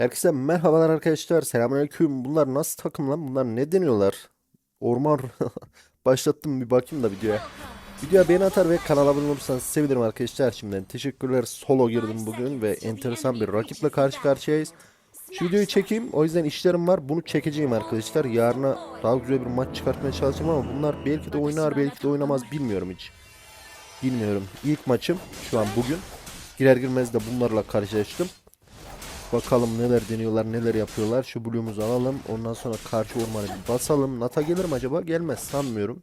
Herkese merhabalar arkadaşlar. Selamünaleyküm. Bunlar nasıl takım lan? Bunlar ne deniyorlar? Orman başlattım bir bakayım da videoya. Videoya beğeni atar ve kanala abone olursanız sevinirim arkadaşlar. Şimdiden teşekkürler. Solo girdim bugün ve enteresan bir rakiple karşı karşıyayız. Şu videoyu çekeyim. O yüzden işlerim var. Bunu çekeceğim arkadaşlar. Yarına daha güzel bir maç çıkartmaya çalışacağım ama bunlar belki de oynar belki de oynamaz bilmiyorum hiç. Bilmiyorum. İlk maçım şu an bugün. Girer girmez de bunlarla karşılaştım. Bakalım neler deniyorlar, neler yapıyorlar. Şu blue'umuzu alalım. Ondan sonra karşı ormanı bir basalım. Nata gelir mi acaba? Gelmez sanmıyorum.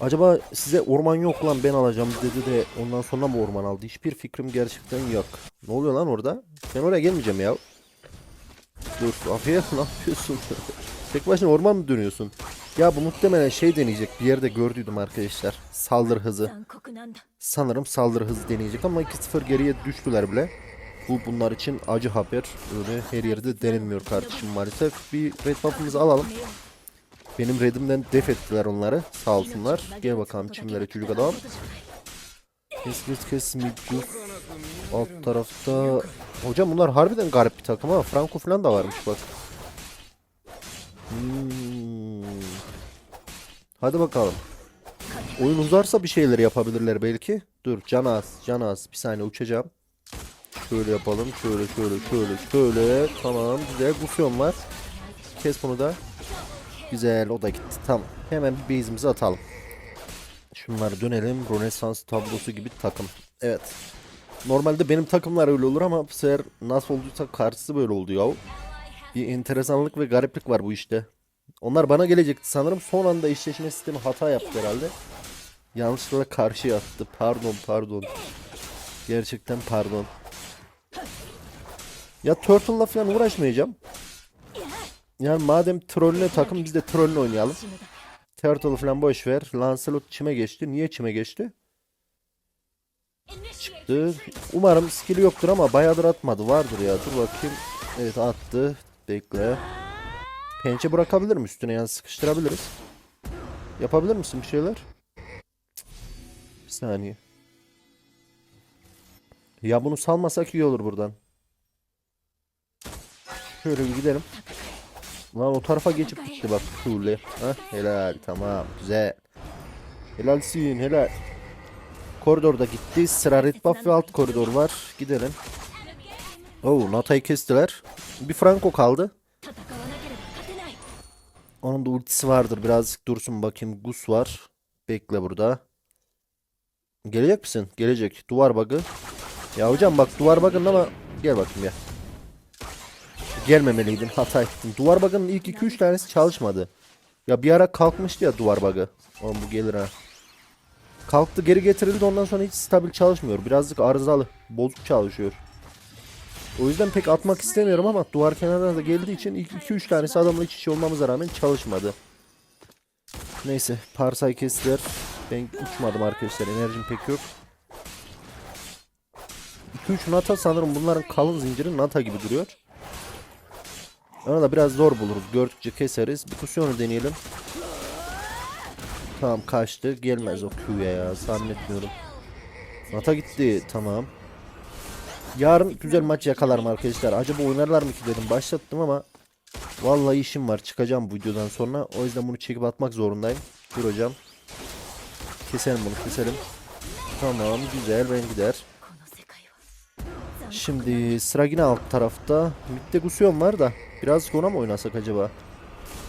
Acaba size orman yok lan ben alacağım dedi de ondan sonra mı orman aldı? Hiçbir fikrim gerçekten yok. Ne oluyor lan orada? Ben oraya gelmeyeceğim ya. Dur Afiye ne yapıyorsun? Tek başına orman mı dönüyorsun? Ya bu muhtemelen şey deneyecek. Bir yerde gördüydüm arkadaşlar. Saldırı hızı. Sanırım saldırı hızı deneyecek ama 2-0 geriye düştüler bile. Bu bunlar için acı haber. Öyle her yerde denenmiyor kardeşim maalesef. Bir red buff'ımızı alalım. Benim redimden def ettiler onları. Sağ olsunlar. Gel bakalım çimlere çocuk adam. Kes kes kes midcus. Alt tarafta... Hocam bunlar harbiden garip bir takım ama Franco falan da varmış bak. Hmm, Hadi bakalım. Oyun uzarsa bir şeyler yapabilirler belki. Dur can az can az. Bir saniye uçacağım. Şöyle yapalım. Şöyle şöyle şöyle şöyle. Tamam güzel. Gufyon var. Kes bunu da. Güzel o da gitti. Tamam. Hemen bir base'imizi atalım. Şunları dönelim. Rönesans tablosu gibi takım. Evet. Normalde benim takımlar öyle olur ama bu sefer nasıl olduysa karşısı böyle oldu ya. Bir enteresanlık ve gariplik var bu işte. Onlar bana gelecekti sanırım. Son anda eşleşme sistemi hata yaptı herhalde. Yanlışlıkla karşıya attı. Pardon pardon. Gerçekten pardon. Ya Turtle'la falan uğraşmayacağım. Yani madem trollüne takım biz de trollüne oynayalım. Turtle falan boş ver. Lancelot çime geçti. Niye çime geçti? Çıktı. Umarım skill'i yoktur ama bayağıdır atmadı. Vardır ya. Dur bakayım. Evet attı. Bekle. Pençe bırakabilir mi üstüne yani sıkıştırabiliriz. Yapabilir misin bir şeyler? Bir saniye. Ya bunu salmasak iyi olur buradan. Şöyle bir gidelim. Lan o tarafa geçip gitti bak. Hah helal tamam güzel. Helalsin helal. Koridorda gitti. Sıra red buff ve alt koridor var. Gidelim. Oo Nata'yı kestiler. Bir Franco kaldı. Onun da ultisi vardır. Birazcık dursun bakayım. Gus var. Bekle burada. Gelecek misin? Gelecek. Duvar bug'ı. Ya hocam bak duvar bug'ın ama gel bakayım ya. Gelmemeliydin. Hata ettin. Duvar bug'ın ilk 2-3 tanesi çalışmadı. Ya bir ara kalkmıştı ya duvar bug'ı. Oğlum bu gelir ha. Kalktı geri getirildi ondan sonra hiç stabil çalışmıyor. Birazcık arızalı. Bozuk çalışıyor. O yüzden pek atmak istemiyorum ama duvar kenarına da geldiği için ilk 2-3 tanesi adamla iç içe olmamıza rağmen çalışmadı. Neyse parsay kestiler. Ben uçmadım arkadaşlar enerjim pek yok. 2-3 nata sanırım bunların kalın zinciri nata gibi duruyor. Ona da biraz zor buluruz. Gördükçe keseriz. Bir kusyonu deneyelim. Tamam kaçtı. Gelmez o Q'ya ya. Zannetmiyorum. Nata gitti. Tamam. Yarın güzel maç yakalarım arkadaşlar. Acaba oynarlar mı ki dedim. Başlattım ama vallahi işim var. Çıkacağım bu videodan sonra. O yüzden bunu çekip atmak zorundayım. Dur hocam. Keselim bunu keselim. Tamam güzel ben gider. Şimdi sıra yine alt tarafta. Mid'de Gusion var da. Biraz Gona mı oynasak acaba?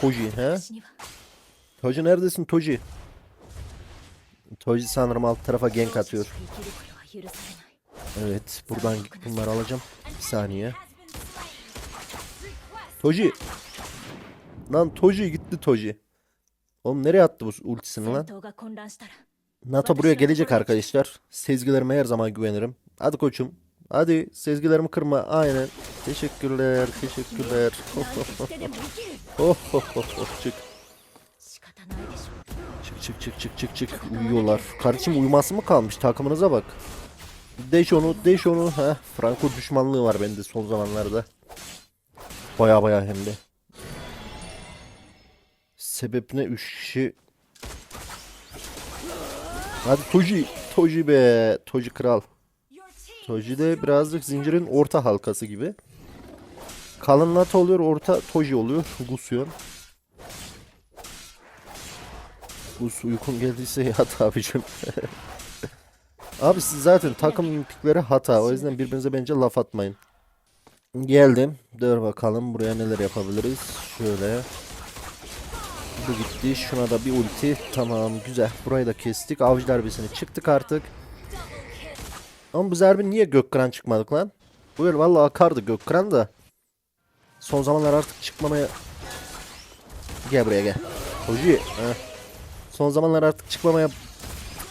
Toji he? Toji neredesin Toji? Toji sanırım alt tarafa gank atıyor. Evet buradan bunları alacağım. Bir saniye. Toji. Lan Toji gitti Toji. Oğlum nereye attı bu ultisini lan? NATO buraya gelecek arkadaşlar. Sezgilerime her zaman güvenirim. Hadi koçum. Hadi sezgilerimi kırma. Aynen. Teşekkürler. Teşekkürler. Oh, oh, oh, oh, çık. Çık çık çık çık çık çık. Uyuyorlar. Kardeşim uyuması mı kalmış? Takımınıza bak. Deş onu, deş onu. Heh, Franco düşmanlığı var bende son zamanlarda. Baya baya hem de. Sebep ne? Üç kişi. Hadi Toji. Toji be. Toji kral. Toji de birazcık zincirin orta halkası gibi. Kalın Nata oluyor, orta Toji oluyor. Gusyon. Gus uykun geldiyse yat abicim. Abi siz zaten takım pikleri hata. O yüzden birbirinize bence laf atmayın. Geldim. Dur bakalım buraya neler yapabiliriz. Şöyle. Bu gitti. Şuna da bir ulti. Tamam güzel. Burayı da kestik. Avcı darbesine çıktık artık. Ama bu zerbi niye Gökkıran çıkmadık lan? Böyle vallahi akardı Gökkıran da. Son zamanlar artık çıkmamaya... Gel buraya gel. Hoji. Son zamanlar artık çıkmamaya...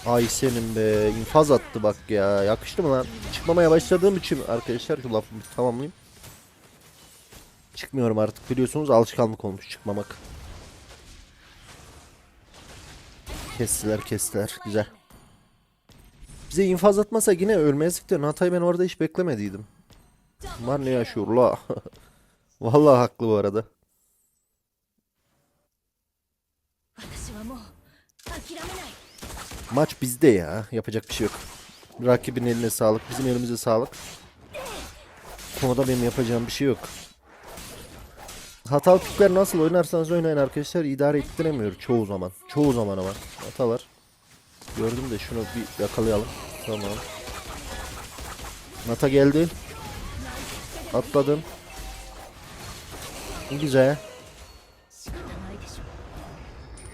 Ay senin be. infaz attı bak ya. Yakıştı mı lan? Çıkmamaya başladığım için arkadaşlar şu lafımı tamamlayayım. Çıkmıyorum artık biliyorsunuz alışkanlık olmuş çıkmamak. Kestiler kestiler güzel. Bize infaz atmasa yine ölmezdik de Natay'ı ben orada hiç beklemediydim. Bunlar ne yaşıyor la? Vallahi haklı bu arada. Maç bizde ya. Yapacak bir şey yok. Rakibin eline sağlık. Bizim elimize sağlık. Konuda benim yapacağım bir şey yok. Hatalı pikler nasıl oynarsanız oynayın arkadaşlar idare ettiremiyor çoğu zaman. Çoğu zaman ama hatalar. Gördüm de şunu bir yakalayalım. Tamam. Nata geldi. Atladım. Güzel.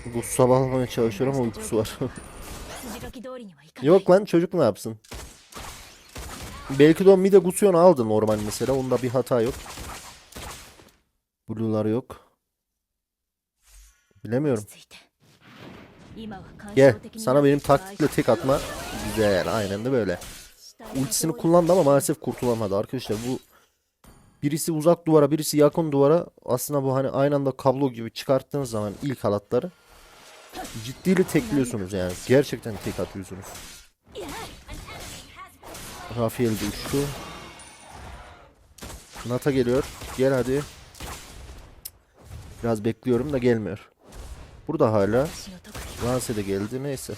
Bu sabahlamaya çalışıyorum ama uykusu var. Yok lan çocuk ne yapsın? Belki de o mide Gusion'u aldı normal mesela. Onda bir hata yok. Blue'lar yok. Bilemiyorum. Gel sana benim taktikle tek atma. Güzel aynen de böyle. Ultisini kullandı ama maalesef kurtulamadı arkadaşlar. Bu birisi uzak duvara birisi yakın duvara aslında bu hani aynı anda kablo gibi çıkarttığınız zaman ilk halatları Ciddiyle tekliyorsunuz yani. Gerçekten tek atıyorsunuz. Rafael de uçtu. Nata geliyor. Gel hadi. Biraz bekliyorum da gelmiyor. Burada hala. Lance de geldi neyse.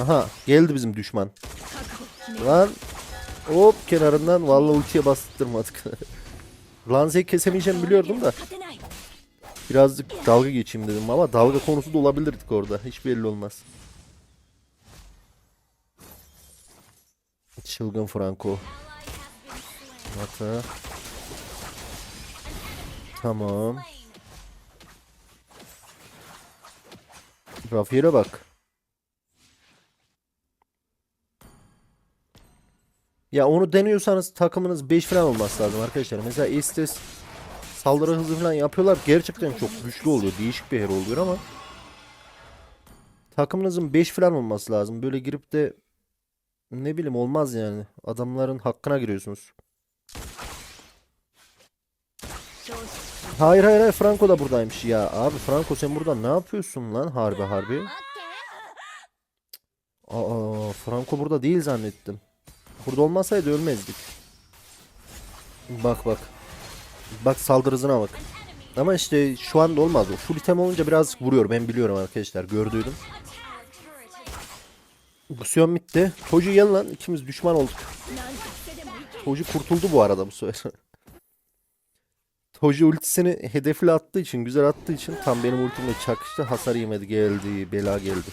Aha geldi bizim düşman. Lan hop kenarından vallahi ultiye bastırmadık. Lanze'yi kesemeyeceğim biliyordum da. Birazcık dalga geçeyim dedim ama dalga konusu da olabilirdik orada. Hiç belli olmaz. Çılgın Franco. Hata. Tamam. Rafier'e bak. Ya onu deniyorsanız takımınız 5 falan olması lazım arkadaşlar. Mesela Estes saldırı hızı falan yapıyorlar. Gerçekten çok güçlü oluyor. Değişik bir hero oluyor ama takımınızın 5 falan olması lazım. Böyle girip de ne bileyim olmaz yani. Adamların hakkına giriyorsunuz. Hayır hayır hayır Franco da buradaymış ya. Abi Franco sen burada ne yapıyorsun lan harbi harbi? Aa Franco burada değil zannettim. Burada olmasaydı ölmezdik. Bak bak. Bak saldırı hızına bak. Ama işte şu anda olmaz. O full item olunca biraz vuruyor. Ben biliyorum arkadaşlar. Gördüydüm. Gusion bitti. Toji gel lan. ikimiz düşman olduk. Toji kurtuldu bu arada bu sefer. Toji ultisini hedefli attığı için, güzel attığı için tam benim ultimle çakıştı. Hasar yemedi. Geldi. Bela geldi.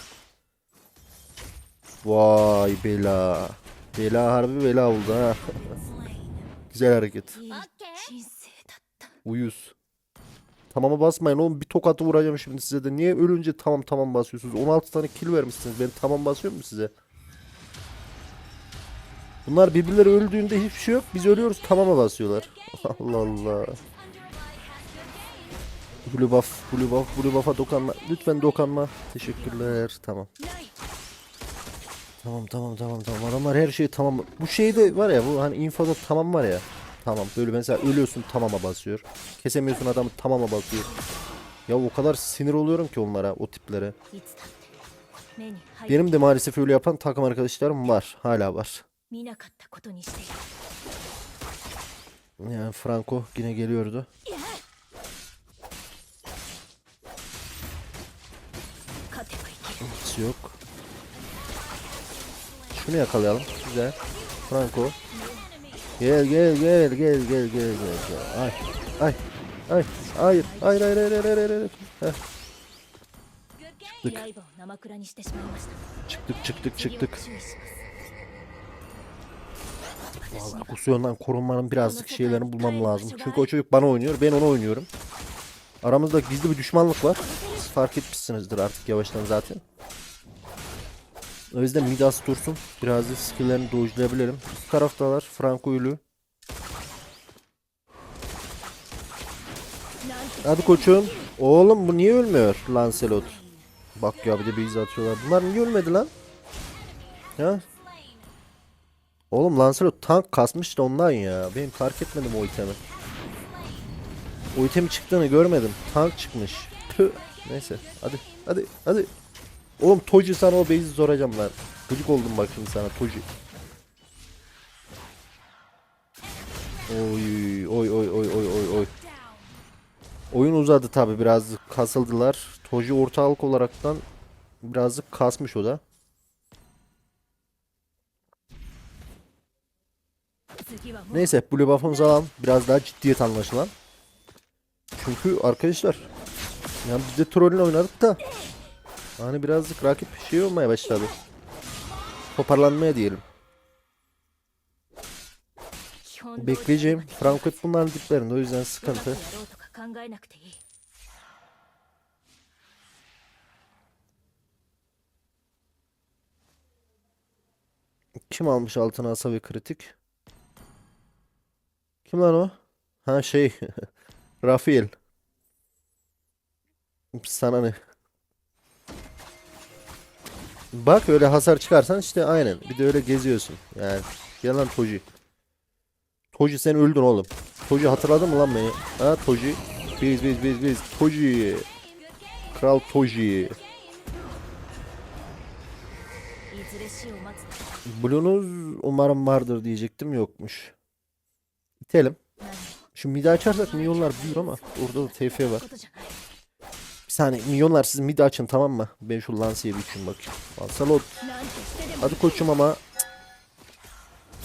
Vay bela. Bela harbi bela oldu ha. Güzel hareket. Uyuz. Tamama basmayın oğlum bir tokatı vuracağım şimdi size de. Niye ölünce tamam tamam basıyorsunuz? 16 tane kill vermişsiniz. Ben tamam basıyor mu size? Bunlar birbirleri öldüğünde hiçbir şey yok. Biz ölüyoruz tamama basıyorlar. Allah Allah. Blue buff, blue buff, blue buff'a dokanma. Lütfen dokanma. Teşekkürler. Tamam. Tamam tamam tamam tamam adamlar her şeyi tamam. Bu şeyde var ya bu hani infoda tamam var ya. Tamam böyle mesela ölüyorsun tamama basıyor. Kesemiyorsun adamı tamama basıyor. Ya o kadar sinir oluyorum ki onlara o tiplere. Benim de maalesef öyle yapan takım arkadaşlarım var. Hala var. Yani Franco yine geliyordu. Hiç yok. Şunu yakalayalım. Güzel. Franco. Gel gel gel gel gel gel gel. Ay. Ay. Ay. Hayır. Hayır hayır hayır hayır hayır. hayır. Heh. Çıktık. Çıktık çıktık çıktık. Vallahi kusuyondan korunmanın birazcık şeylerini bulmam lazım. Çünkü o çocuk bana oynuyor. Ben onu oynuyorum. Aramızda gizli bir düşmanlık var. Siz fark etmişsinizdir artık yavaştan zaten. O yüzden Midas dursun. Biraz da skill'lerini dojlayabilirim. Üst taraftalar. Franco ölü. Hadi koçum. Oğlum bu niye ölmüyor Lancelot? Bak ya bir de base atıyorlar. Bunlar niye ölmedi lan? Ya Oğlum Lancelot tank kasmış da ondan ya. Benim fark etmedim o itemi. O itemi çıktığını görmedim. Tank çıkmış. Tüh. Neyse. Hadi. Hadi. Hadi. Oğlum Toji sana o base'i soracağım lan. Gıcık oldum bak şimdi sana Toji. Oy oy oy oy oy oy oy. Oyun uzadı tabi biraz kasıldılar. Toji ortalık olaraktan birazcık kasmış o da. Neyse blue buff'ımızı alalım. Biraz daha ciddiyet anlaşılan. Çünkü arkadaşlar yani biz de trollün oynadık da Hani birazcık rakip şey olmaya başladı. Toparlanmaya diyelim. Bekleyeceğim. Franco hep bunların diplerinde o yüzden sıkıntı. Kim almış altına asa ve kritik? Kim lan o? Ha şey. Rafael. Sana ne? Bak öyle hasar çıkarsan işte aynen. Bir de öyle geziyorsun. Yani yalan Toji. Toji sen öldün oğlum. Toji hatırladın mı lan beni? Ha Toji. Biz biz biz biz. Toji. Kral Toji. Blunuz umarım vardır diyecektim yokmuş. İtelim. Şu midi açarsak milyonlar büyür ama orada da TF var saniye milyonlar siz mid açın tamam mı? Ben şu Lance'ye bir için bakayım. Lancelot. Hadi koçum ama.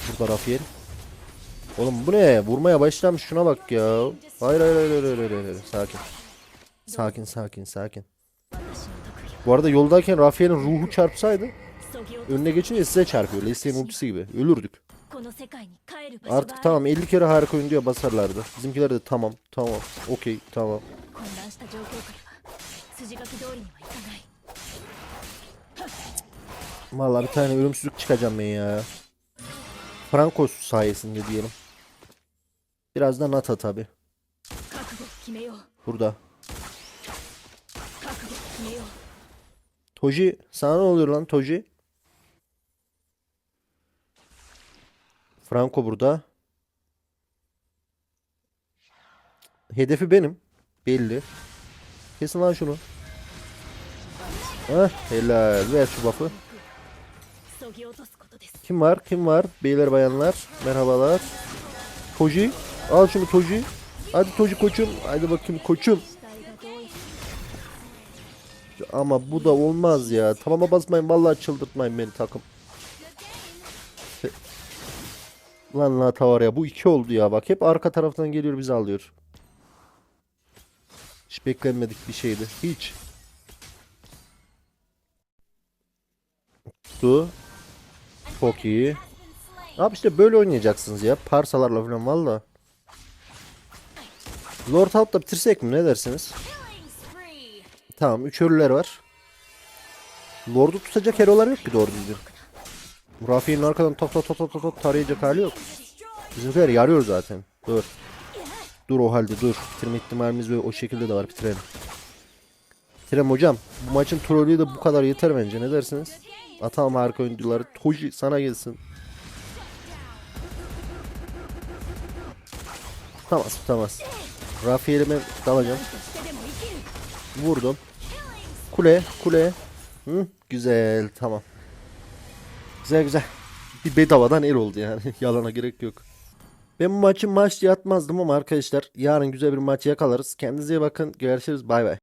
Burada Rafael. Oğlum bu ne? Vurmaya başlamış şuna bak ya. Hayır hayır hayır hayır hayır, hayır. sakin. Sakin sakin sakin. Bu arada yoldayken Rafael'in ruhu çarpsaydı önüne geçince size çarpıyor. Leslie'nin ultisi gibi. Ölürdük. Artık tamam 50 kere harika oyun diyor basarlardı. Bizimkiler de tamam tamam okey tamam. 筋書き通りにはいかない Vallahi bir tane ölümsüzlük çıkacağım ben ya. Franco sayesinde diyelim. Biraz da Nata tabi. 覚悟を決めよう Burada. 覚悟を決めよう Toji sana ne oluyor lan Toji? Franco burada. Hedefi benim. Belli. Kesin lan şunu. Heh, helal. Ver şu buff'ı. Kim var? Kim var? Beyler bayanlar. Merhabalar. Toji. Al şunu Toji. Hadi Toji koçum. Hadi bakayım koçum. Ama bu da olmaz ya. Tamama basmayın. Vallahi çıldırtmayın beni takım. Lan la tavar ya. Bu iki oldu ya. Bak hep arka taraftan geliyor bizi alıyor. Hiç beklenmedik bir şeydi. Hiç. Su. Çok iyi. Abi işte böyle oynayacaksınız ya. Parsalarla falan valla. Lord Halp'ta bitirsek mi? Ne dersiniz? Tamam 3 ölüler var. Lord'u tutacak hero'lar yok ki doğru düzgün. Rafi'nin arkadan top top top top top tarayacak hali yok. Bizimkiler yarıyor zaten. Dur. Dur o halde dur. Bitirme ihtimalimiz ve o şekilde de var bitirelim. Bitirelim hocam. Bu maçın trollüğü de bu kadar yeter bence. Ne dersiniz? Atalım harika oyuncuları. Toji sana gelsin. Tutamaz tutamaz. Rafael'ime dalacağım. Vurdum. Kule kule. Hı, güzel tamam. Güzel güzel. Bir bedavadan el oldu yani. Yalana gerek yok. Ben bu maçı maç yatmazdım ama arkadaşlar yarın güzel bir maç yakalarız. Kendinize iyi bakın. Görüşürüz. Bay bay.